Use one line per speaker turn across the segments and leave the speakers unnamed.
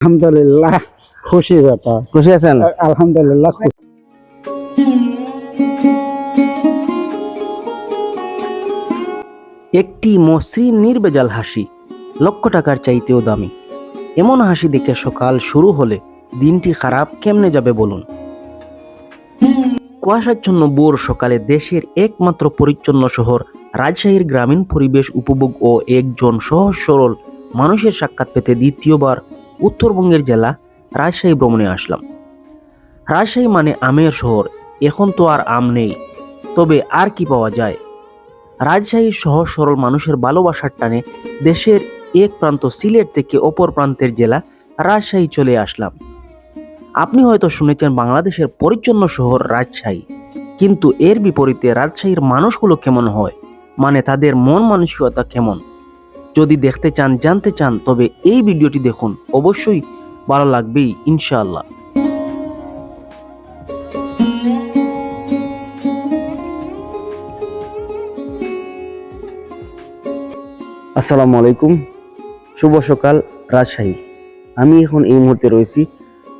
আলহামদুলিল্লাহ খুশি ব্যাপার।
খুশি আছেন?
আলহামদুলিল্লাহ খুশি।
একটি মসৃণ নির্বেজাল হাসি লক্ষ টাকার চাইতেও দামি। এমন হাসি দেখে সকাল শুরু হলে দিনটি খারাপ কেমনে যাবে বলুন? কুয়াশাচ্ছন্ন বোর সকালে দেশের একমাত্র পরিচ্ছন্ন শহর রাজশাহীর গ্রামীণ পরিবেশ উপভোগ ও একজন সহজ সরল মানুষের সাক্ষাৎ পেতে দ্বিতীয়বার উত্তরবঙ্গের জেলা রাজশাহী ভ্রমণে আসলাম। রাজশাহী মানে আমের শহর, এখন তো আর আম নেই, তবে আর কি পাওয়া যায়? রাজশাহীর সহজ সরল মানুষের ভালোবাসার টানে দেশের এক প্রান্ত সিলেট থেকে অপর প্রান্তের জেলা রাজশাহী চলে আসলাম। আপনি হয়তো শুনেছেন বাংলাদেশের পরিচ্ছন্ন শহর রাজশাহী, কিন্তু এর বিপরীতে রাজশাহীর মানুষগুলো কেমন হয়? মানে তাদের মন মানসিকতা কেমন? যদি দেখতে চান, জানতে চান, তবে এই ভিডিওটি দেখুন। অবশ্যই ভালো লাগবেই, ইনশাআল্লাহ।
আসসালামু আলাইকুম। শুভ সকাল, রাজশাহী। আমি এখন এই মুহূর্তে রয়েছি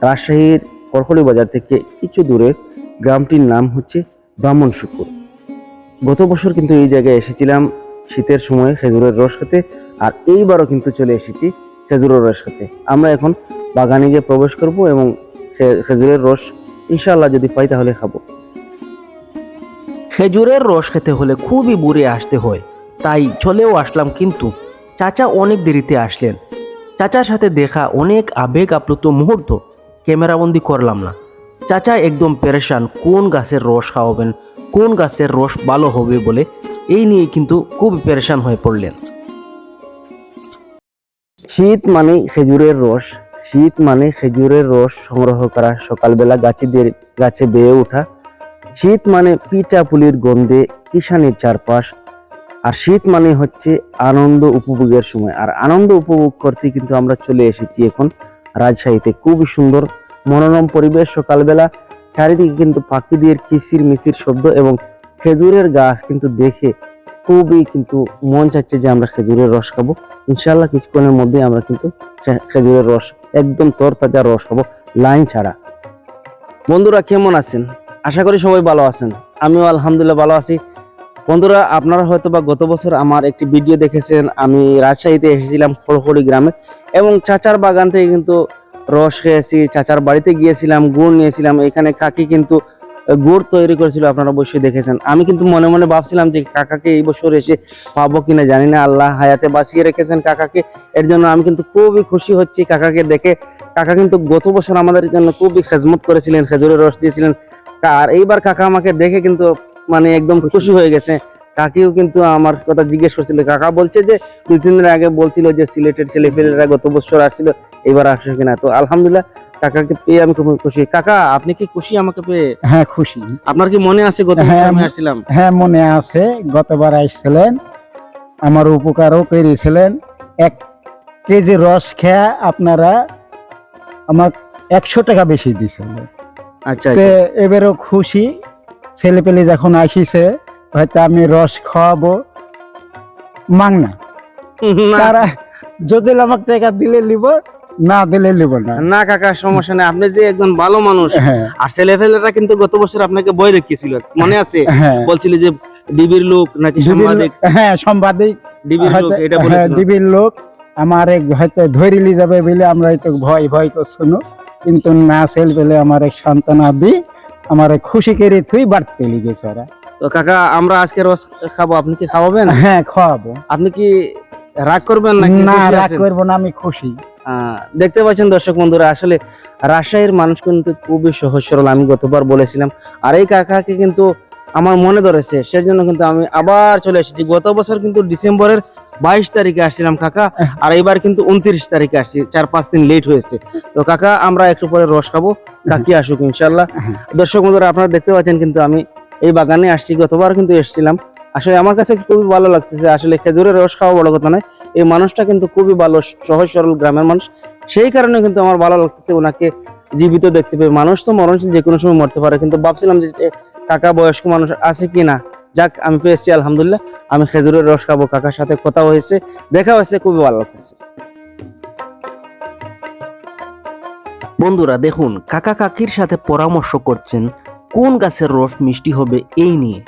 রাজশাহীর কড়কড়ি বাজার থেকে কিছু দূরে। গ্রামটির নাম হচ্ছে ব্রাহ্মণ শুকুর গত বছর কিন্তু এই জায়গায় এসেছিলাম। শীতের সময় খেজুরের রস খেতে, আর এইবারও কিন্তু চলে এসেছি খেজুরের রস খেতে। আমরা এখন বাগানে গিয়ে প্রবেশ করব এবং খেজুরের রস ইনশাআল্লাহ যদি পাই তাহলে খাব।
খেজুরের রস খেতে হলে খুবই বুড়ে আসতে হয়, তাই চলেও আসলাম কিন্তু চাচা অনেক দেরিতে আসলেন। চাচার সাথে দেখা অনেক আবেগ আপ্লুত মুহূর্ত, ক্যামেরাবন্দি করলাম না। চাচা একদম পেরেশান, কোন গাছের রস খাওয়াবেন কোন গাছের রস ভালো হবে বলে এই নিয়ে কিন্তু খুব পেরেশান হয়ে পড়লেন।
শীত মানে খেজুরের রস। শীত মানে খেজুরের রস সংগ্রহ করা সকালবেলা গাছেদের গাছে বেয়ে ওঠা। শীত মানে পিঠা পুলির গন্ধে কিষানির চারপাশ। আর শীত মানে হচ্ছে আনন্দ উপভোগের সময়। আর আনন্দ উপভোগ করতে কিন্তু আমরা চলে এসেছি এখন রাজশাহীতে। খুবই সুন্দর, মনোরম পরিবেশ সকালবেলা। চারিদিকে কিন্তু পাখিদের কিসির মিসির শব্দ এবং খেজুরের গাছ কিন্তু দেখে খুবই কিন্তু মন চাচ্ছে যে আমরা খেজুরের রস খাব। ইনশাল্লাহ কিছুক্ষণের মধ্যে আমরা কিন্তু খেজুরের রস, একদম তরতাজা রস খাব লাইন ছাড়া। বন্ধুরা কেমন আছেন? আশা করি সবাই ভালো আছেন। আমিও আলহামদুলিল্লাহ ভালো আছি। বন্ধুরা, আপনারা হয়তো বা গত বছর আমার একটি ভিডিও দেখেছেন। আমি রাজশাহীতে এসেছিলাম খড়খড়ি গ্রামে এবং চাচার বাগান থেকে কিন্তু রস খেয়েছি, চাচার বাড়িতে গিয়েছিলাম, গুড় নিয়েছিলাম, এখানে কাকি কিন্তু গুড় তৈরি করেছিল, আপনারা অবশ্যই দেখেছেন। আমি কিন্তু মনে মনে ভাবছিলাম যে কাকাকে এই বছর এসে পাবো কিনা, জানি না, আল্লাহ হায়াতে বাঁচিয়ে রেখেছেন কাকাকে, এর জন্য আমি কিন্তু খুবই খুশি হচ্ছি কাকাকে দেখে। কাকা কিন্তু গত বছর আমাদের জন্য খুবই খেজমত করেছিলেন, খেজুরের রস দিয়েছিলেন। আর এইবার কাকা আমাকে দেখে কিন্তু মানে একদম খুশি হয়ে গেছে। কাকিও কিন্তু আমার কথা জিজ্ঞেস করছিল, কাকা বলছে যে দুই তিন দিন আগে বলছিল যে সিলেটের ছেলেপেলেরা গত বছর আসছিল এবার আসছে কিনা? তো আলহামদুলিল্লাহ কাকাকে পেয়ে আমি খুব খুশি। কাকা আপনি কি খুশি আমাকে পেয়ে?
হ্যাঁ খুশি।
আপনার কি মনে আছে গত
হ্যাঁ,
আমি আসছিলাম?
হ্যাঁ মনে আছে। গতবার আসছিলেন। আমার উপকারও করেছিলেন এক কেজি রস খেয়ে আপনারা আমার একশো টাকা বেশি দিয়েছিলেন
আচ্ছা
তে এবারও খুশি। ছেলে পেলে যখন আসিছে হয়তো আমি রস খাওয়াবো। মাংনা।
না।
তারা যদি আমাকে টাকা দিলে নিব না দিলে নিব না।
না কাকা সমস্যা নেই। আপনি যে একজন ভালো মানুষ
হ্যাঁ।
আর ছেলেপেলেরা কিন্তু গত বছর আপনাকে বই রেখেছিল মনে আছে?
হ্যাঁ।
বলছিল যে ডিবির লোক নাকি সাংবাদিক।
হ্যাঁ সাংবাদিক।
ডিবির লোক এটা
হ্যাঁ
বলেছিল
ডিবির লোক। আমার হয়তো ধরিলি যাবে বলে আমরা একটু ভয় ভয় করছিল কিন্তু না সেল পেলে আমার এক সান্ত্বনা দি আমার খুশি করে থুই বাড়তে লিগেছে ওরা
তো কাকা আমরা আজকে রস খাব। আপনি কি খাওয়াবেন?
হ্যাঁ খাওয়াবো।
আপনি কি রাগ করবেন
না রাগ করব না আমি খুশি।
দেখতে পাচ্ছেন দর্শক বন্ধুরা, আসলে রাজশাহীর মানুষ কিন্তু খুবই সহজ সরল, আমি গতবার বলেছিলাম। আর এই কাকাকে কিন্তু আমার মনে ধরেছে, সেজন্য কিন্তু আমি আবার চলে এসেছি। গত বছর কিন্তু ডিসেম্বরের বাইশ তারিখে আসছিলাম কাকা, আর এবার কিন্তু উনত্রিশ তারিখে আসছি, চার পাঁচ দিন লেট হয়েছে। তো কাকা, আমরা একটু পরে রস খাব, কাকি আসুক ইনশাল্লাহ। দর্শক বন্ধুরা, আপনারা দেখতে পাচ্ছেন কিন্তু আমি এই বাগানে আসছি, গতবার কিন্তু এসেছিলাম। আসলে আমার কাছে খুবই ভালো লাগতেছে, আসলে খেজুরের রস খাওয়া বড় কথা নয়। এই মানুষটা কিন্তু খুবই ভালো, সহজ, সরল গ্রামের মানুষ। সেই কারণে কিন্তু আমার ভালো লাগতেছে ওনাকে জীবিত দেখতে পেয়ে। মানুষ তো মরণশীল, যে কোনো সময় মরতে পারে। কিন্তু ভাবছিলাম যে কাকা বয়স্ক মানুষ আছে কি না যাক, আমি পেয়েছি, আলহামদুলিল্লাহ। আমি খেজুরের রস খাব, কাকার সাথে কথা হয়েছে। দেখা হয়েছে, খুবই ভালো লাগতেছে।
বন্ধুরা, দেখুন, কাকা কাকির সাথে পরামর্শ করছেন, কোন গাছের রস মিষ্টি হবে এই নিয়ে।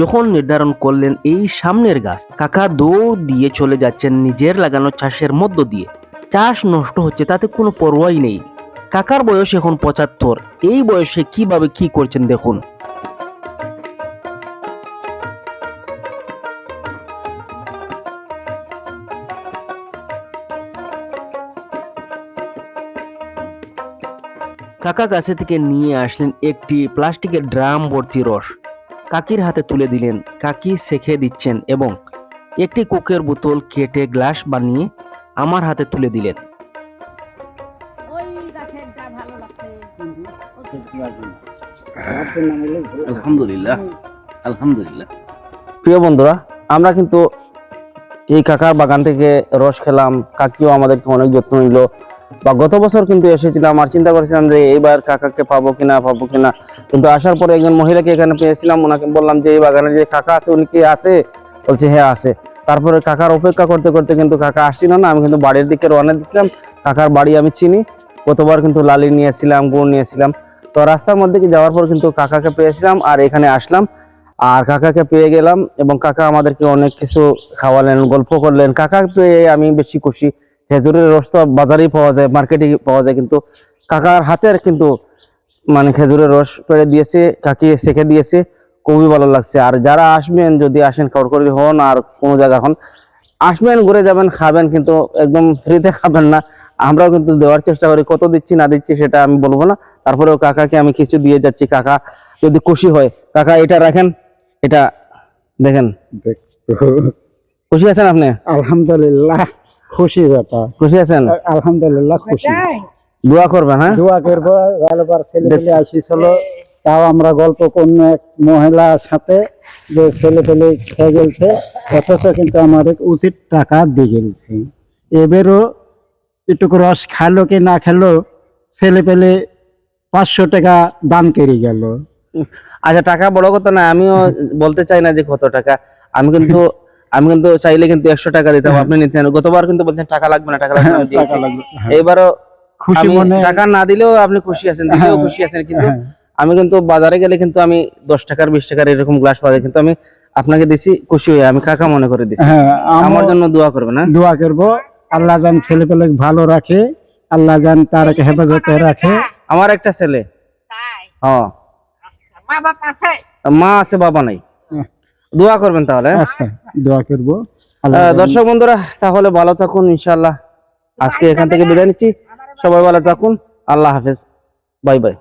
যখন নির্ধারণ করলেন এই সামনের গাছ, কাকা দৌড় দিয়ে চলে যাচ্ছেন নিজের লাগানো চাষের মধ্য দিয়ে। চাষ নষ্ট হচ্ছে তাতে কোনো পরোয়াই নেই। কাকার বয়স এখন পঁচাত্তর, এই বয়সে কীভাবে কি করছেন দেখুন। কাকা কাছে থেকে নিয়ে আসলেন একটি প্লাস্টিকের ড্রাম ভর্তি রস। কাকির হাতে তুলে দিলেন। কাকি সেখে দিচ্ছেন এবং একটি কোকের বোতল কেটে গ্লাস বানিয়ে আমার হাতে তুলে দিলেন।
আলহামদুলিল্লাহ। আলহামদুলিল্লাহ। প্রিয় বন্ধুরা আমরা কিন্তু এই কাকার বাগান থেকে রস খেলাম। কাকিও আমাদেরকে অনেক যত্ন নিল। বা গত বছর কিন্তু এসেছিলাম আর চিন্তা করেছিলাম যে এইবার কাকাকে পাবো কিনা পাবো কিনা। কিন্তু আসার পরে একজন মহিলাকে এখানে পেয়েছিলাম, ওনাকে বললাম যে, এই বাগানে যে কাকা আছে, উনি কি আছে? বলছে হ্যাঁ আছে। তারপরে কাকার অপেক্ষা করতে করতে কিন্তু কাকা আসছিল না, আমি কিন্তু বাড়ির দিকে রওনা দিয়েছিলাম। কাকার বাড়ি আমি চিনি কতবার কিন্তু লালি নিয়েছিলাম গুড় নিয়েছিলাম। তো রাস্তার মধ্যে যাওয়ার পর কিন্তু কাকাকে পেয়েছিলাম আর এখানে আসলাম। আর কাকাকে পেয়ে গেলাম এবং কাকা আমাদেরকে অনেক কিছু খাওয়ালেন, গল্প করলেন। কাকা পেয়ে আমি বেশি খুশি। খেজুরের রস তো বাজারেই পাওয়া যায় মার্কেটে পাওয়া যায়, কিন্তু কাকার হাতের কিন্তু মানে খেজুরের রস পেড়ে দিয়েছে কাকি সেকে দিয়েছে খুবই ভালো লাগছে। আর যারা আসবেন যদি আসেন কাউরকরি হন আর কোনো জায়গা হন আসবেন ঘুরে যাবেন খাবেন কিন্তু একদম ফ্রিতে খাবেন না। আমরাও কিন্তু দেওয়ার চেষ্টা করি কত দিচ্ছি না দিচ্ছি সেটা আমি বলব না। তারপরেও কাকাকে আমি কিছু দিয়ে যাচ্ছি। কাকা যদি খুশি হয় কাকা এটা রাখেন এটা দেখেন। খুশি আছেন আপনি?
আলহামদুলিল্লাহ খুশি ব্যাপার।
খুশি আছেন?
আলহামদুলিল্লাহ খুশি।
দোয়া করবেন হ্যাঁ?
দোয়া করব ভালোবার ছেলে পেলে আসিছিল তাও আমরা গল্প করব এক মহিলার সাথে যে ছেলে পেলে খেয়ে গেছে অথচ কিন্তু আমাদের উচিত টাকা দিয়ে গেছে এবারও একটু রস খালো কি না খেলো ছেলে পেলে পাঁচশো টাকা দান করে গেল।
আচ্ছা টাকা বড় কথা না আমিও বলতে চাই না যে কত টাকা। আমি কিন্তু আমি কিন্তু চাইলে কিন্তু একশো টাকা দিতাম আপনি নিতেন। গতবার কিন্তু বলছেন টাকা লাগবে না টাকা লাগবে না আমি
খুশি
আমি
মনে
টাকা না দিলেও আপনি খুশি আছেন দিলেও
হ্যাঁ।
খুশি আছেন। কিন্তু
হ্যাঁ,
আমি কিন্তু বাজারে গেলে কিন্তু আমি দশ টাকার বিশ টাকার এরকম গ্লাস পাওয়া যায়। কিন্তু আমি আপনাকে দিছি খুশি হয়ে আমি কাকা মনে করে দিছি।
হ্যাঁ
আমার জন্য দোয়া করবেন হ্যাঁ?
দোয়া করব। আল্লাহ যান ছেলে পেলে ভালো রাখে। আল্লাহ যান তার হেফাজতে রাখে।
আমার একটা ছেলে।
তাই?
হ্যাঁ।
আচ্ছা, মা আছে?
মা আছে বাবা নাই। দোয়া করবেন তাহলে?
আচ্ছা দোয়া করব।
দর্শক বন্ধুরা তাহলে ভালো থাকুন ইনশাল্লাহ আজকে এখান থেকে বিদায় নিচ্ছি। সবাই ভালো থাকুন। আল্লাহ হাফেজ। Bye bye.